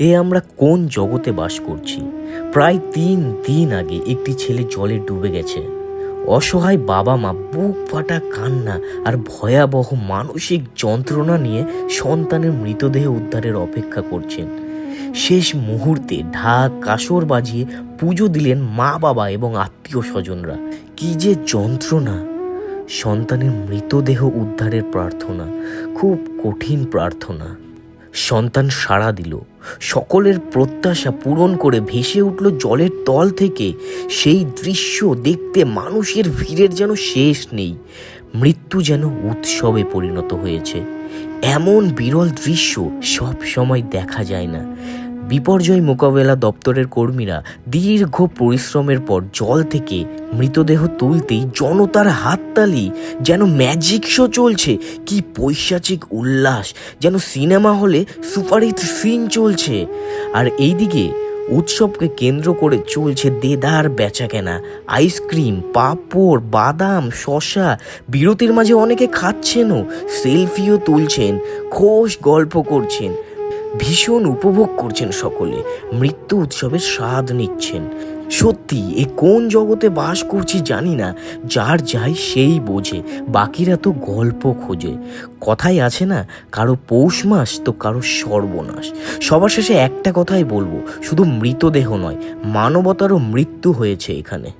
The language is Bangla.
এ আমরা কোন জগতে বাস করছি? প্রায় তিন দিন আগে একটি ছেলে জলে ডুবে গেছে। অসহায় বাবা মা বুক ফাটা কান্না আর ভয়াবহ মানসিক যন্ত্রণা নিয়ে সন্তানের মৃতদেহ উদ্ধারের অপেক্ষা করছেন। শেষ মুহূর্তে ঢাক, কাসর বাজিয়ে পুজো দিলেন মা, বাবা এবং আত্মীয় স্বজনরা। কি যে যন্ত্রণা! সন্তানের মৃতদেহ উদ্ধারের প্রার্থনা, খুব কঠিন প্রার্থনা। সন্তান সাড়া দিল। সকলের প্রত্যাশা পূরণ করে ভেসে উঠল জলের তল থেকে। সেই দৃশ্য দেখতে মানুষের ভিড়ের যেন শেষ নেই। মৃত্যু যেন উৎসবে পরিণত হয়েছে। এমন বিরল দৃশ্য সব সময় দেখা যায় না। বিপর্যয় মোকাবেলা দপ্তরের কর্মীরা দীর্ঘ পরিশ্রমের পর জল থেকে মৃতদেহ তুলতেই জনতার হাততালি। যেন ম্যাজিক শো চলছে। কি পৈশাচিক উল্লাস। যেন সিনেমা হলে সুপারহিট সিন চলছে। আর এইদিকে উৎসবকে কেন্দ্র করে চলছে দেদার বেচাকেনা। আইসক্রিম পাঁপড়, বাদাম শশা বিরতির মাঝে অনেকে খাচ্ছেনও সেলফিও তুলছেন, খোশ গল্প করছেন। ভীষণ উপভোগ করছেন সকলে। মৃত্যু উৎসবের স্বাদ নিচ্ছেন। সত্যি, এ কোন জগতে বাস করছি জানি না, যার যাই সেই বোঝে, বাকিরা তো গল্প খোঁজে। কথাই আছে না, কারও পৌষ মাস তো কারও সর্বনাশ। সবার শেষে একটা কথাই বলব, শুধু মৃতদেহ নয়, মানবতারও মৃত্যু হয়েছে এখানে।